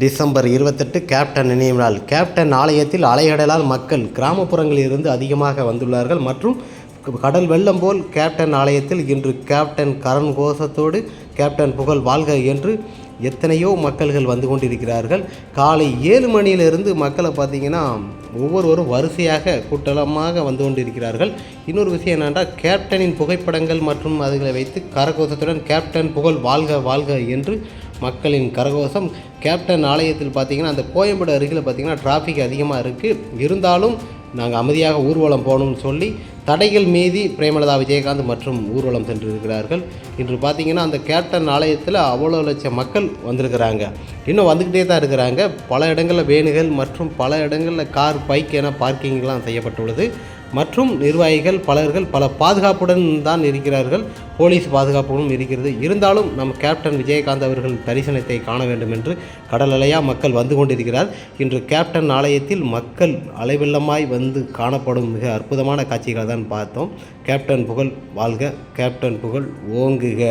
December இருபத்தெட்டு captain நினைவு நாள் கேப்டன் ஆலயத்தில் அலைகடலால் மக்கள் கிராமப்புறங்களிலிருந்து அதிகமாக வந்துள்ளார்கள். மற்றும் கடல் வெள்ளம் போல் கேப்டன் ஆலயத்தில் இன்று கேப்டன் கரண் கோஷத்தோடு கேப்டன் புகழ் வாழ்க என்று எத்தனையோ மக்கள்கள் வந்து கொண்டிருக்கிறார்கள். காலை ஏழு மணியிலிருந்து மக்களை பார்த்தீங்கன்னா ஒவ்வொருவரும் வரிசையாக கூட்டலமாக வந்து கொண்டிருக்கிறார்கள். இன்னொரு விஷயம் என்னென்றால் கேப்டனின் புகைப்படங்கள் மற்றும் அதுகளை வைத்து கரகோஷத்துடன் கேப்டன் புகழ் வாழ்க வாழ்க என்று மக்களின் கரகோஷம். கேப்டன் ஆலயத்தில் பார்த்தீங்கன்னா அந்த கோயம்பேடு அருகில் பார்த்தீங்கன்னா டிராஃபிக் அதிகமாக இருக்குது இருந்தாலும் நாங்கள் அமைதியாக ஊர்வலம் போகணும்னு சொல்லி தடைகள் மீதி பிரேமலதா விஜயகாந்த் மற்றும் ஊர்வலம் சென்றிருக்கிறார்கள். இன்று பார்த்தீங்கன்னா அந்த கேப்டன் ஆலயத்தில் அவ்வளோ லட்சம் மக்கள் வந்திருக்கிறாங்க. இன்னும் வந்துக்கிட்டே தான் இருக்கிறாங்க. பல இடங்களில் வேனுகள் மற்றும் பல இடங்களில் கார் பைக் என பார்க்கிங்லாம் செய்யப்பட்டுள்ளது. மற்றும் நிர்வாகிகள் பலர்கள் பல பாதுகாப்புடன் தான் இருக்கிறார்கள். போலீஸ் பாதுகாப்புடன் இருக்கிறது. இருந்தாலும் நம் கேப்டன் விஜயகாந்த் அவர்கள் தரிசனத்தை காண வேண்டும் என்று கடல் அலையா மக்கள் வந்து கொண்டிருக்கிறார். இன்று கேப்டன் ஆலயத்தில் மக்கள் அலைவெள்ளமாய் வந்து காணப்படும் மிக அற்புதமான காட்சிகளை தான் பார்த்தோம். கேப்டன் புகழ் வாழ்க. கேப்டன் புகழ் ஓங்குக.